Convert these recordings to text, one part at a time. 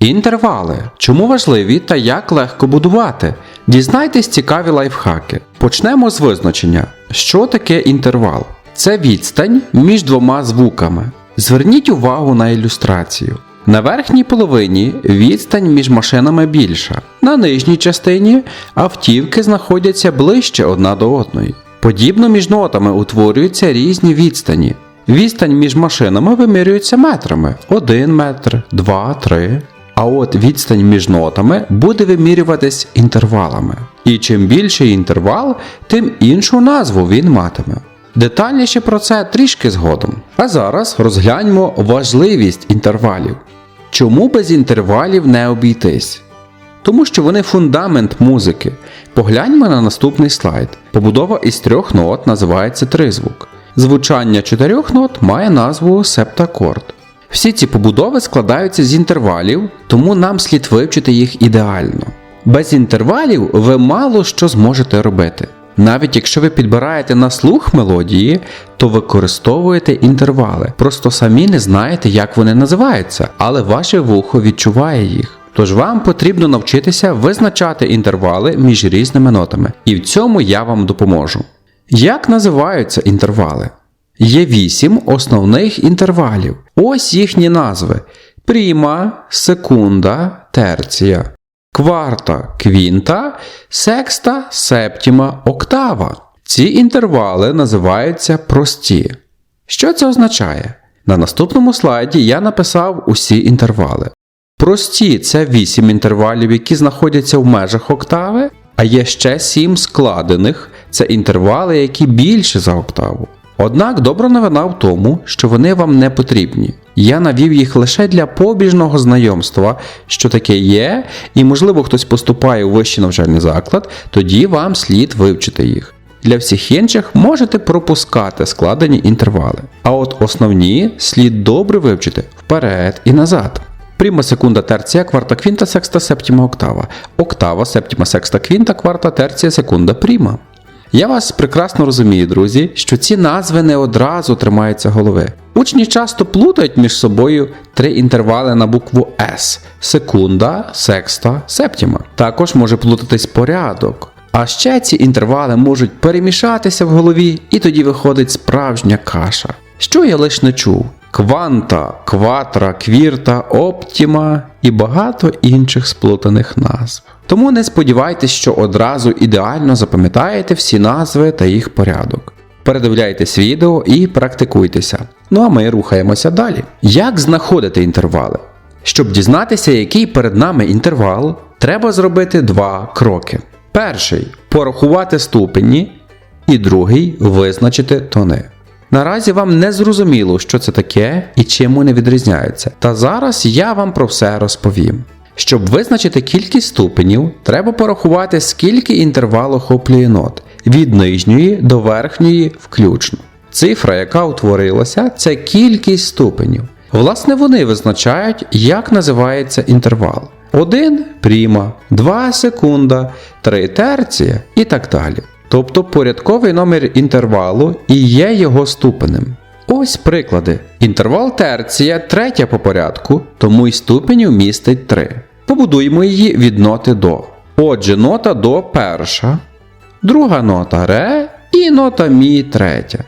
Інтервали. Чому важливі та як легко будувати? Дізнайтесь цікаві лайфхаки. Почнемо з визначення. Що таке інтервал? Це відстань між двома звуками. Зверніть увагу на ілюстрацію. На верхній половині відстань між машинами більша. На нижній частині автівки знаходяться ближче одна до одної. Подібно між нотами утворюються різні відстані. Відстань між машинами вимірюється метрами 1 метр, 2, 3. А от відстань між нотами буде вимірюватись інтервалами. І чим більший інтервал, тим іншу назву він матиме. Детальніше про це трішки згодом. А зараз розгляньмо важливість інтервалів. Чому без інтервалів не обійтись? Тому що вони фундамент музики. Погляньмо на наступний слайд. Побудова із трьох нот називається тризвук. Звучання чотирьох нот має назву септакорд. Всі ці побудови складаються з інтервалів, тому нам слід вивчити їх ідеально. Без інтервалів ви мало що зможете робити. Навіть якщо ви підбираєте на слух мелодії, то використовуєте інтервали. Просто самі не знаєте, як вони називаються, але ваше вухо відчуває їх. Тож вам потрібно навчитися визначати інтервали між різними нотами, і в цьому я вам допоможу. Як називаються інтервали? Є вісім основних інтервалів. Ось їхні назви: пріма, секунда, терція, кварта, квінта, секста, септіма, октава. Ці інтервали називаються прості. Що це означає? На наступному слайді я написав усі інтервали. Прості це 8 інтервалів, які знаходяться в межах октави, а є ще 7 складених це інтервали, які більше за октаву. Однак добра новина в тому, що вони вам не потрібні. Я навів їх лише для побіжного знайомства, що таке є, і можливо хтось поступає у вищий навчальний заклад, тоді вам слід вивчити їх. Для всіх інших можете пропускати складені інтервали. А от основні слід добре вивчити вперед і назад. Пріма секунда терція, кварта квінта, секста, септіма октава. Октава, септіма, секста, квінта, кварта, терція, секунда, пріма. Я вас прекрасно розумію, друзі, що ці назви не одразу тримаються голови. Учні часто плутають між собою три інтервали на букву С секунда, секста, септіма. Також може плутатись порядок. А ще ці інтервали можуть перемішатися в голові, і тоді виходить справжня каша. Що я лиш не чув: кванта, кватра, квірта, оптіма і багато інших сплутаних назв. Тому не сподівайтесь, що одразу ідеально запам'ятаєте всі назви та їх порядок. Передивляйтесь відео і практикуйтеся. Ну а ми рухаємося далі. Як знаходити інтервали? Щоб дізнатися, який перед нами інтервал, треба зробити два кроки. Перший порахувати ступені, і другий визначити тони. Наразі вам не зрозуміло, що це таке і чим вони відрізняються. Та зараз я вам про все розповім. Щоб визначити кількість ступенів, треба порахувати, скільки інтервал охоплює нот від нижньої до верхньої включно. Цифра, яка утворилася, це кількість ступенів. Власне, вони визначають, як називається інтервал. 1 пріма, 2 секунда, 3 терція і так далі. Тобто порядковий номер інтервалу і є його ступенем. Ось приклади. Інтервал терція третя по порядку, тому й ступенів містить 3. Побудуємо її від ноти до. Отже, нота до перша, друга нота ре і нота мі третя.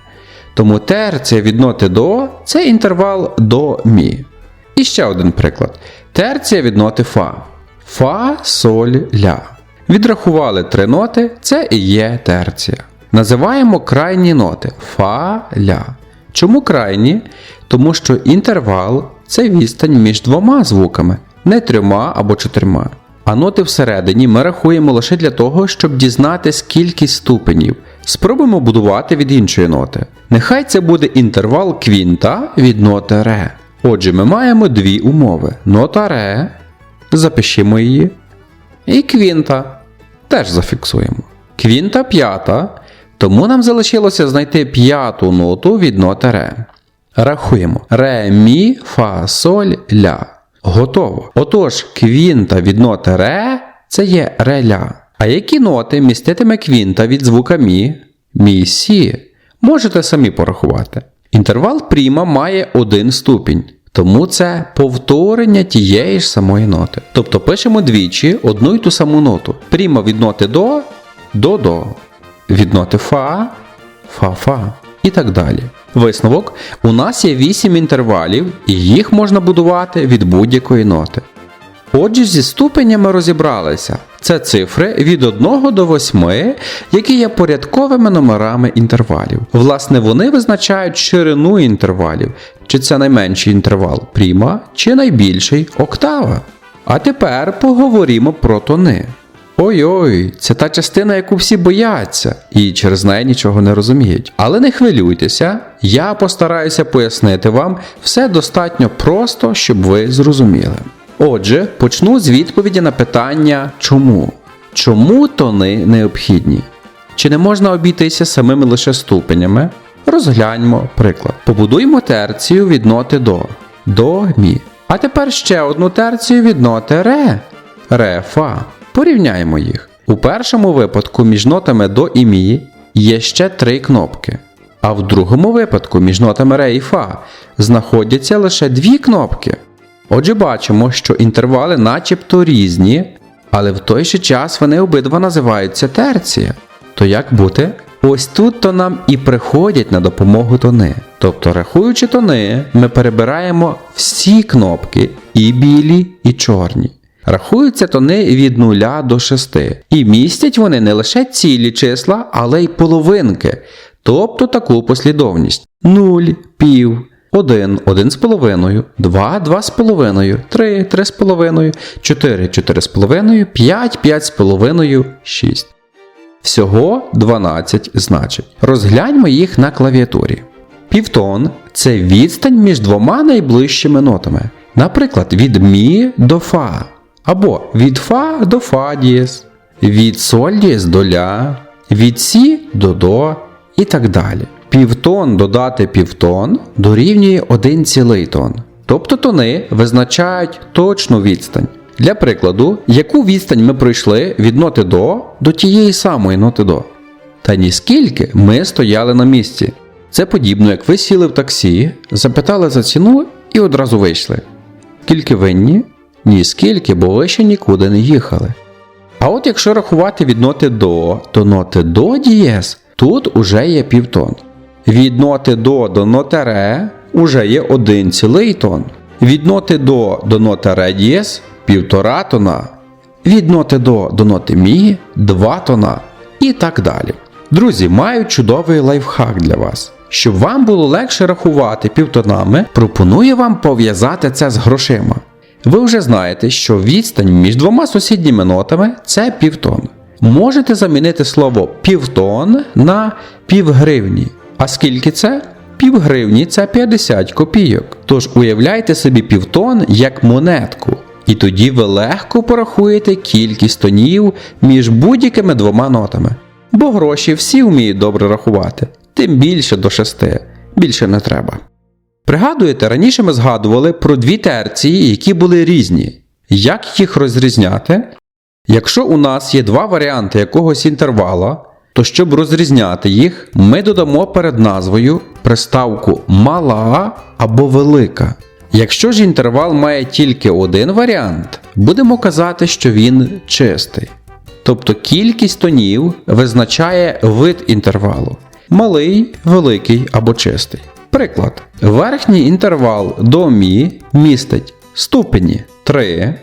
Тому терція від ноти до це інтервал до мі. І ще один приклад. Терція від ноти фа. Фа, соль, ля. Відрахували три ноти, це і є терція. Називаємо крайні ноти фа, ля. Чому крайні? Тому що інтервал це відстань між двома звуками, не трьома або чотирма. А ноти всередині ми рахуємо лише для того, щоб дізнатись кількість ступенів. Спробуємо будувати від іншої ноти. Нехай це буде інтервал квінта від ноти ре. Отже, ми маємо дві умови: нота ре, запишімо її, і квінта теж зафіксуємо. Квінта п'ята, тому нам залишилося знайти п'яту ноту від ноти ре. Рахуємо ре, мі, фа, соль, ля. Готово. Отож, квінта від ноти ре це є ре-ля. А які ноти міститиме квінта від звука мі, мі, сі? Можете самі порахувати. Інтервал пріма має один ступінь, Тому це повторення тієї ж самої ноти. Тобто пишемо двічі одну й ту саму ноту. Пріма від ноти до до до. Від ноти фа, фа, фа і так далі. Висновок: у нас є 8 інтервалів, і їх можна будувати від будь-якої ноти. Отже, зі ступенями розібралися. Це цифри від 1 до 8, які є порядковими номерами інтервалів. Власне, вони визначають ширину інтервалів, чи це найменший інтервал пріма, чи найбільший октава. А тепер поговоримо про тони. Ой-ой, це та частина, яку всі бояться, і через неї нічого не розуміють. Але не хвилюйтеся, я постараюся пояснити вам все достатньо просто, щоб ви зрозуміли. Отже, почну з відповіді на питання чому? Чому тони необхідні? Чи не можна обійтися самими лише ступенями? Розгляньмо приклад. Побудуємо терцію від ноти до. До мі. А тепер ще одну терцію від ноти ре. Ре фа. Порівняємо їх. У першому випадку між нотами до і мі є ще три кнопки. А в другому випадку між нотами ре і фа знаходяться лише дві кнопки. Отже, бачимо, що інтервали начебто різні, але в той же час вони обидва називаються терція. То як бути? Ось тут то нам і приходять на допомогу тони. Тобто, рахуючи тони, ми перебираємо всі кнопки, і білі, і чорні. Рахуються тони від 0 до 6. І містять вони не лише цілі числа, але й половинки, тобто таку послідовність: 0, пів. 1, 1,5, 2, 2,5, 3, 3,5, 4, 4,5, 5, 5,5, 6. Всього 12 значень. Розгляньмо їх на клавіатурі. Півтон це відстань між двома найближчими нотами. Наприклад, від мі до фа. Або від фа до фа дієс, від соль дієс до ля, від сі до до і так далі. Півтон додати півтон дорівнює 1 цілий тон. Тобто тони визначають точну відстань. Для прикладу, яку відстань ми пройшли від ноти до до тієї самої ноти до. Та ніскільки ми стояли на місці. Це подібно, як ви сіли в таксі, запитали за ціну і одразу вийшли. Скільки винні? Ні скільки, бо ви ще нікуди не їхали. А от якщо рахувати від ноти до, то ноти до дієс тут уже є півтон. Від ноти до до ре уже є один цілий тон. Від ноти до до ноти ре дієс півтора тона. Від ноти до до ноти мі 2 тона. І так далі. Друзі, маю чудовий лайфхак для вас. Щоб вам було легше рахувати півтонами, пропоную вам пов'язати це з грошима. Ви вже знаєте, що відстань між двома сусідніми нотами це півтон. Можете замінити слово півтон на півгривні. А скільки це? Півгривні це 50 копійок. Тож уявляйте собі півтон як монетку. І тоді ви легко порахуєте кількість тонів між будь-якими двома нотами. Бо гроші всі вміють добре рахувати, тим більше до шести, більше не треба. Пригадуєте, раніше ми згадували про дві терції, які були різні. Як їх розрізняти? Якщо у нас є два варіанти якогось інтервала, то щоб розрізняти їх, ми додамо перед назвою приставку мала або велика. Якщо ж інтервал має тільки один варіант, будемо казати, що він чистий. Тобто кількість тонів визначає вид інтервалу малий, великий або чистий. Приклад, верхній інтервал до мі містить ступені 3,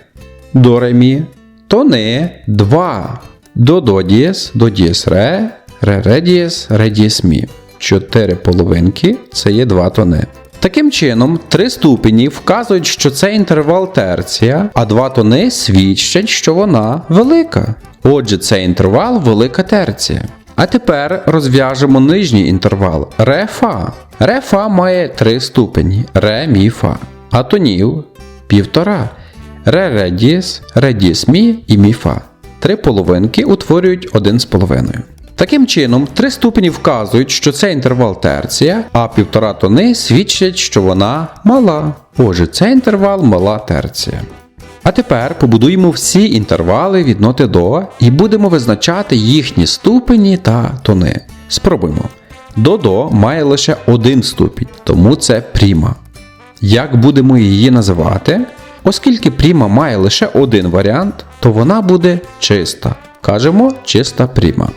до ре мі, тони 2, до до дієс, до дієс ре, ре ре дієс, ре дієс мі. Чотири половинки це є 2 тони. Таким чином, три ступені вказують, що це інтервал терція, а два тони свідчать, що вона велика. Отже, це інтервал велика терція. А тепер розв'яжемо нижній інтервал ре-фа. Ре-фа має три ступені ре мі фа. А тонів півтора. Ре ре діс, ре діс мі і мі фа. Три половинки утворюють один з половиною. Таким чином, три ступені вказують, що це інтервал терція, а півтора тони свідчать, що вона мала. Отже, це інтервал мала терція. А тепер побудуємо всі інтервали від ноти до і будемо визначати їхні ступені та тони. Спробуємо. До-до має лише один ступінь, тому це пріма. Як будемо її називати? Оскільки пріма має лише один варіант, то вона буде чиста. Кажемо чиста пріма.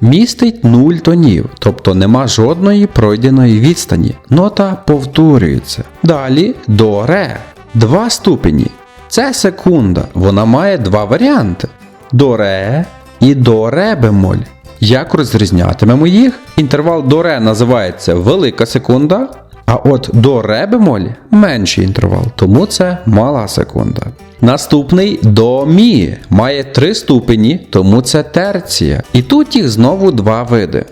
Містить нуль тонів, тобто нема жодної пройденої відстані. Нота повторюється. Далі до ре. Два ступені. Це секунда. Вона має два варіанти: до ре і до ре бемоль. Як розрізнятимемо їх? Інтервал до ре називається велика секунда, а от до ре бемоль менший інтервал, тому це мала секунда. Наступний до мі має три ступені, тому це терція. І тут їх знову два види.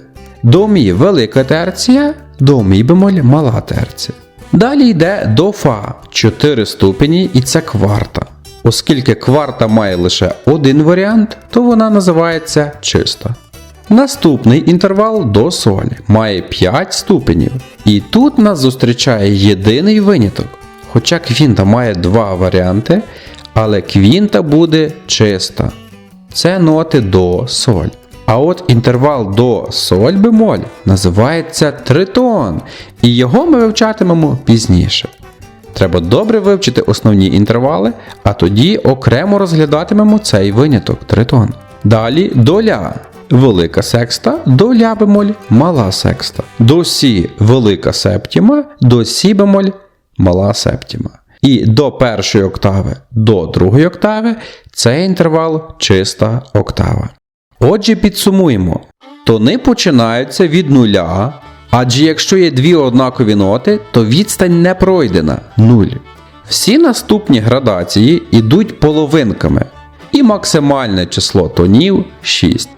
До мі велика терція, до мі бемоль мала терція. Далі йде до фа 4 ступені і це кварта. Оскільки кварта має лише один варіант, то вона називається чиста. Наступний інтервал до соль має 5 ступенів. І тут нас зустрічає єдиний виняток. Хоча квінта має два варіанти, але квінта буде чиста. Це ноти до соль. А от інтервал до соль бемоль називається тритон, і його ми вивчатимемо пізніше. Треба добре вивчити основні інтервали, а тоді окремо розглядатимемо цей виняток тритон. Далі до ля. Велика секста, до ля бемоль, мала секста. До сі велика септіма, до сі бемоль, мала септіма. І до першої октави до другої октави це інтервал чиста октава. Отже, підсумуємо. Тони починаються від нуля, адже якщо є дві однакові ноти, то відстань не пройдена нуль. Всі наступні градації йдуть половинками, і максимальне число тонів 6.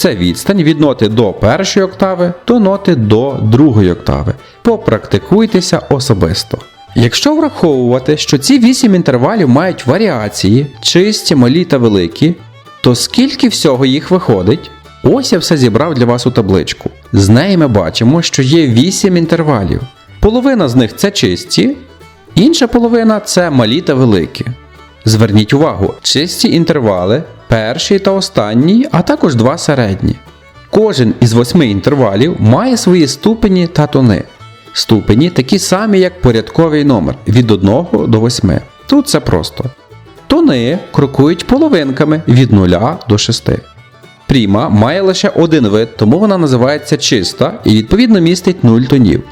Це відстань від ноти до першої октави до ноти до другої октави. Попрактикуйтеся особисто. Якщо враховувати, що ці 8 інтервалів мають варіації, чисті, малі та великі, то скільки всього їх виходить? Ось я все зібрав для вас у табличку. З неї ми бачимо, що є 8 інтервалів. Половина з них це чисті, інша половина це малі та великі. Зверніть увагу, чисті інтервали, перший та останній, а також два середні. Кожен із восьми інтервалів має свої ступені та тони. Ступені такі самі, як порядковий номер від 1 до 8. Тут це просто. Тони крокують половинками від 0 до 6. Пріма має лише один вид, тому вона називається чиста і відповідно містить 0 тонів.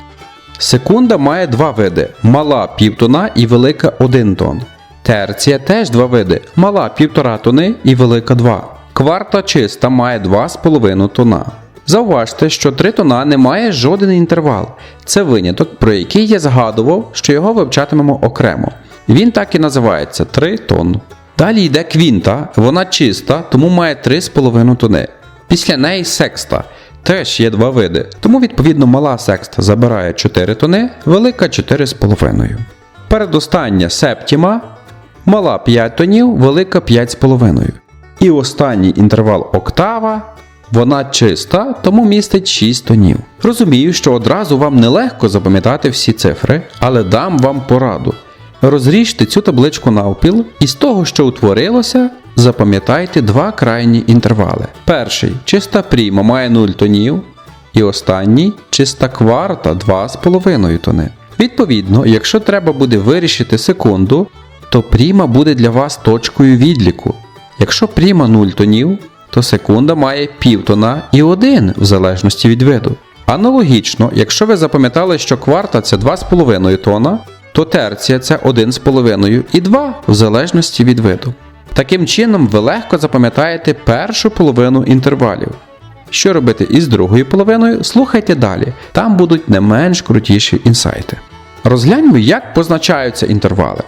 Секунда має два види: мала півтона і велика 1 тон. Терція теж два види: мала півтора тони і велика 2. Кварта чиста має 2,5 тона. Зауважте, що 3 тона не має жоден інтервал. Це виняток, про який я згадував, що його вивчатимемо окремо. Він так і називається 3 тонн. Далі йде квінта, вона чиста, тому має 3,5 тони. Після неї секста. Теж є два види, тому відповідно мала секста забирає 4 тони, велика 4,5. Передостання септіма, мала 5 тонів, велика 5,5. І останній інтервал октава. Вона чиста, тому містить 6 тонів. Розумію, що одразу вам нелегко запам'ятати всі цифри, але дам вам пораду. Розріжте цю табличку навпіл, і з того, що утворилося, запам'ятайте два крайні інтервали. Перший чиста пріма має 0 тонів, і останній чиста кварта 2,5 тони. Відповідно, якщо треба буде вирішити секунду, то пріма буде для вас точкою відліку. Якщо пріма 0 тонів, то секунда має півтона і один в залежності від виду. Аналогічно, якщо ви запам'ятали, що кварта це 2,5 тона, то терція це 1,5 і 2 в залежності від виду. Таким чином, ви легко запам'ятаєте першу половину інтервалів. Що робити із другою половиною, слухайте далі, там будуть не менш крутіші інсайти. Розгляньмо, як позначаються інтервали.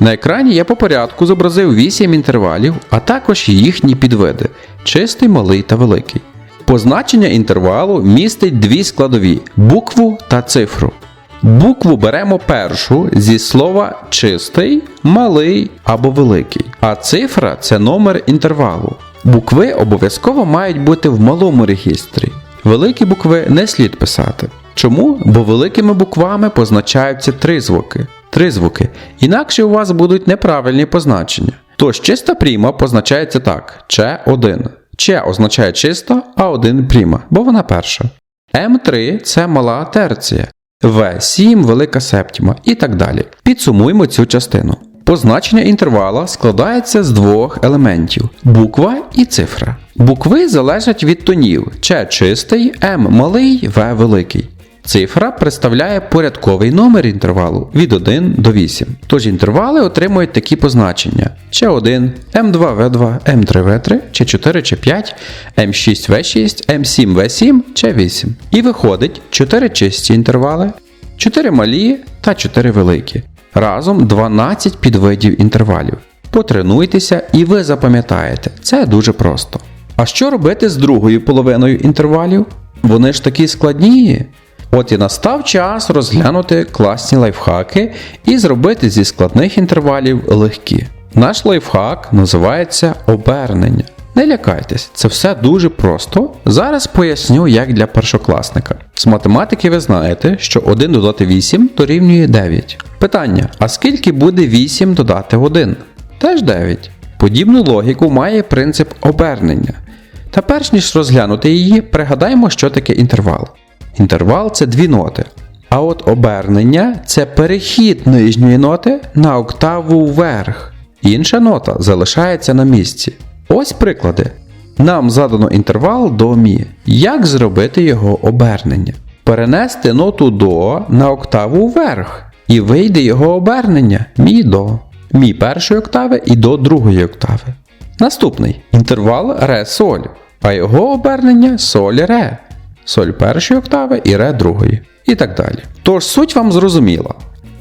На екрані я по порядку зобразив 8 інтервалів, а також їхні підвиди чистий, малий та великий. Позначення інтервалу містить дві складові букву та цифру. Букву беремо першу зі слова чистий, малий або великий, а цифра це номер інтервалу. Букви обов'язково мають бути в малому регістрі. Великі букви не слід писати. Чому? Бо великими буквами позначаються три звуки. Три звуки. Інакше у вас будуть неправильні позначення. Тож чиста пріма позначається так: Ч1. Ч означає чиста, а 1 пріма, бо вона перша. М3 це мала терція. В7 велика септіма і так далі. Підсумуємо цю частину. Позначення інтервала складається з двох елементів буква і цифра. Букви залежать від тонів Ч чистий, М малий, В великий. Цифра представляє порядковий номер інтервалу від 1 до 8. Тож інтервали отримують такі позначення: Ч1, М2В2, М3В3, Ч4, Ч5, М6В6, М7В7, Ч8. І виходить 4 чисті інтервали, 4 малі та 4 великі. Разом 12 підвидів інтервалів. Потренуйтеся і ви запам'ятаєте, це дуже просто. А що робити з другою половиною інтервалів? Вони ж такі складні. От і настав час розглянути класні лайфхаки і зробити зі складних інтервалів легкі. Наш лайфхак називається обернення. Не лякайтесь, це все дуже просто. Зараз поясню, як для першокласника. З математики ви знаєте, що 1 додати 8 дорівнює 9. Питання: а скільки буде 8 додати 1? Теж 9. Подібну логіку має принцип обернення. Та перш ніж розглянути її, пригадаємо, що таке інтервал. Інтервал це дві ноти. А от обернення це перехід нижньої ноти на октаву вверх. Інша нота залишається на місці. Ось приклади. Нам задано інтервал до мі. Як зробити його обернення? Перенести ноту до на октаву вверх. І вийде його обернення мі до. Мі першої октави і до другої октави. Наступний інтервал ре соль, а його обернення соль ре. Соль першої октави і ре другої. І так далі. Тож суть вам зрозуміла.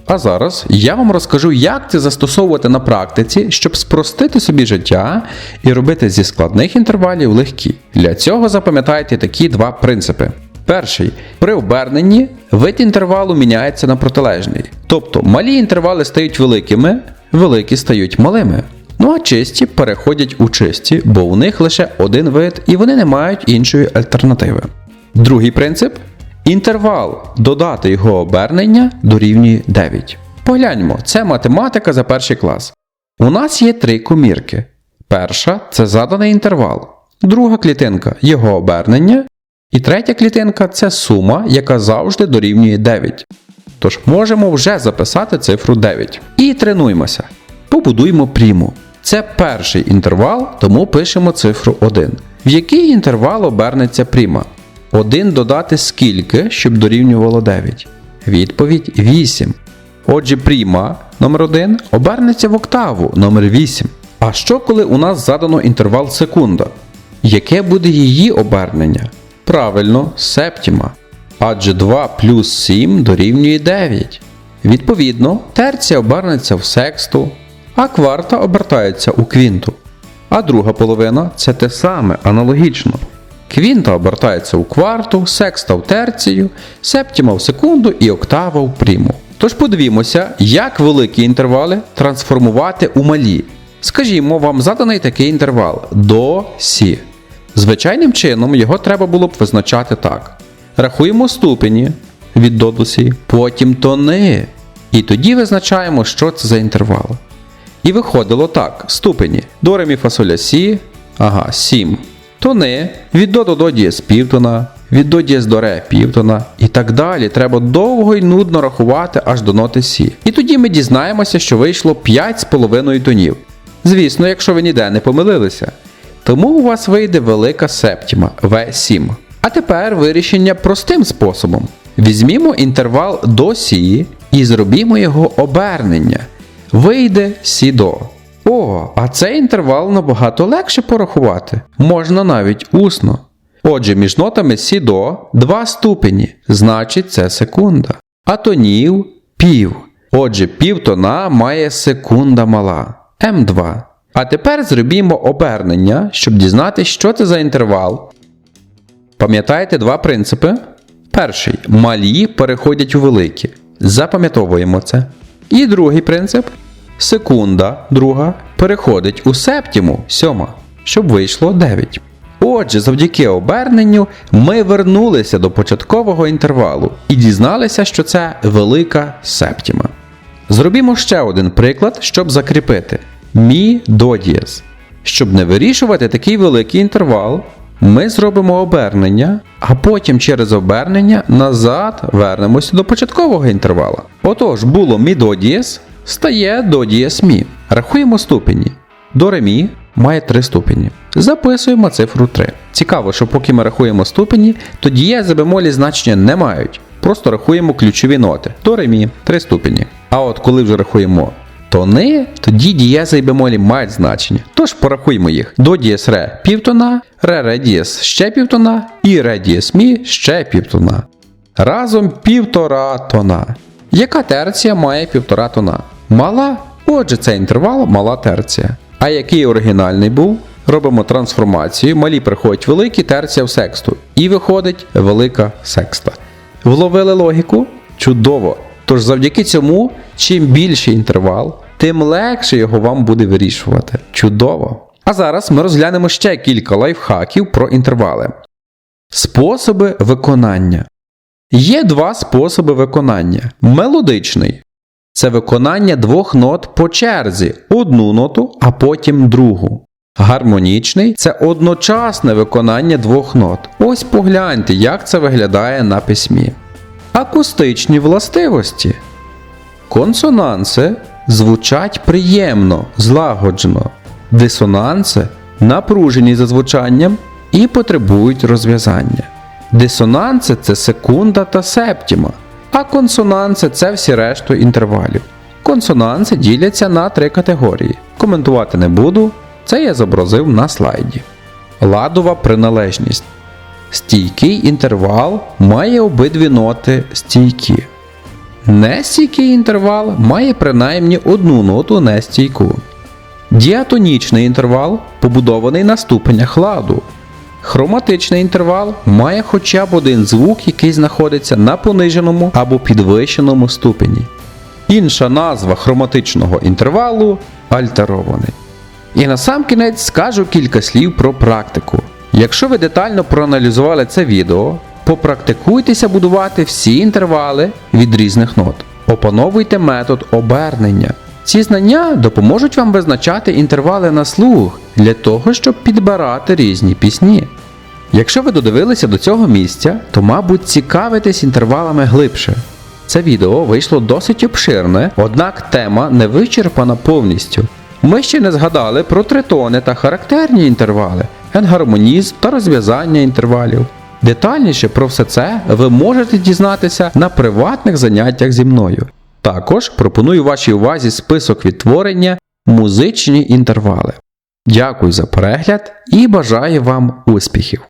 А зараз я вам розкажу, як це застосовувати на практиці, щоб спростити собі життя і робити зі складних інтервалів легкі. Для цього запам'ятайте такі два принципи. Перший. При оберненні вид інтервалу міняється на протилежний. Тобто малі інтервали стають великими, великі стають малими. Ну а чисті переходять у чисті, бо у них лише один вид і вони не мають іншої альтернативи. Другий принцип інтервал додати його обернення дорівнює 9. Погляньмо, це математика за перший клас. У нас є три комірки. Перша це заданий інтервал, друга клітинка його обернення, і третя клітинка це сума, яка завжди дорівнює 9. Тож можемо вже записати цифру 9. І тренуємося. Побудуємо пріму. Це перший інтервал, тому пишемо цифру 1. В який інтервал обернеться пріма? 1 додати скільки, щоб дорівнювало 9? Відповідь 8. Отже, пріма номер 1 обернеться в октаву номер 8. А що коли у нас задано інтервал секунда? Яке буде її обернення? Правильно, септіма. Адже 2 плюс 7 дорівнює 9. Відповідно, терція обернеться в сексту, а кварта обертається у квінту. А друга половина це те саме, аналогічно. Квінта обертається у кварту, секста в терцію, септіма в секунду і октава в пріму. Тож подивімося, як великі інтервали трансформувати у малі. Скажімо, вам заданий такий інтервал до Сі. Звичайним чином його треба було б визначати так. Рахуємо ступені від до до Сі, потім тони. І тоді визначаємо, що це за інтервал. І виходило так: ступені до ре мі фа соль ля сі, ага, 7. Тони від до до до дієс півтона, від до дієс до ре півтона і так далі. Треба довго й нудно рахувати аж до ноти Сі. І тоді ми дізнаємося, що вийшло 5,5 тонів. Звісно, якщо ви ніде не помилилися. Тому у вас вийде велика септіма В7. А тепер вирішення простим способом. Візьмімо інтервал до Сі і зробімо його обернення. Вийде Сі до. О, а цей інтервал набагато легше порахувати. Можна навіть усно. Отже, між нотами Сі до 2 ступені, значить це секунда. А тонів пів. Отже, півтона має секунда мала. М2. А тепер зробімо обернення, щоб дізнатися, що це за інтервал. Пам'ятаєте два принципи? Перший малі переходять у великі. Запам'ятовуємо це. І другий принцип секунда, друга, переходить у септіму, сьома, щоб вийшло 9. Отже, завдяки оберненню ми вернулися до початкового інтервалу і дізналися, що це велика септіма. Зробімо ще один приклад, щоб закріпити мі до дієс. Щоб не вирішувати такий великий інтервал, ми зробимо обернення, а потім через обернення назад вернемося до початкового інтервала. Отож, було мі до дієс, стає до дієс мі. Рахуємо ступені. До ре мі має три ступені. Записуємо цифру 3. Цікаво, що поки ми рахуємо ступені, то дієзи бемолі значення не мають. Просто рахуємо ключові ноти. До ре мі 3 ступені. А от коли вже рахуємо тони, тоді дієзи і бемолі мають значення. Тож порахуємо їх. До дієс ре півтона, ре ре дієс ще півтона і ре дієс мі ще півтона. Разом півтора тона. Яка терція має півтора тона? Мала? Отже, це інтервал мала терція. А який оригінальний був? Робимо трансформацію, малі приходять великі, терція в сексту. І виходить велика секста. Вловили логіку? Чудово! Тож завдяки цьому, чим більший інтервал, тим легше його вам буде вирішувати. Чудово! А зараз ми розглянемо ще кілька лайфхаків про інтервали. Способи виконання. Є два способи виконання: мелодичний це виконання двох нот по черзі, одну ноту, а потім другу. Гармонічний це одночасне виконання двох нот. Ось погляньте, як це виглядає на письмі. Акустичні властивості. Консонанси звучать приємно, злагоджено. Дисонанси напружені за звучанням і потребують розв'язання. Дисонанси це секунда та септіма, а консонанси це всі решту інтервалів. Консонанси діляться на три категорії. Коментувати не буду, це я зобразив на слайді. Ладова приналежність. Стійкий інтервал має обидві ноти стійкі. Нестійкий інтервал має принаймні одну ноту нестійку. Діатонічний інтервал побудований на ступенях ладу. Хроматичний інтервал має хоча б один звук, який знаходиться на пониженому або підвищеному ступені. Інша назва хроматичного інтервалу альтерований. І на сам кінець скажу кілька слів про практику. Якщо ви детально проаналізували це відео, попрактикуйтеся будувати всі інтервали від різних нот. Опановуйте метод обернення. Ці знання допоможуть вам визначати інтервали на слух для того, щоб підбирати різні пісні. Якщо ви додивилися до цього місця, то, мабуть, цікавитесь інтервалами глибше. Це відео вийшло досить обширне, однак тема не вичерпана повністю. Ми ще не згадали про тритони та характерні інтервали, енгармонізм та розв'язання інтервалів. Детальніше про все це ви можете дізнатися на приватних заняттях зі мною. Також пропоную вашій увазі список відтворення музичні інтервали. Дякую за перегляд і бажаю вам успіхів!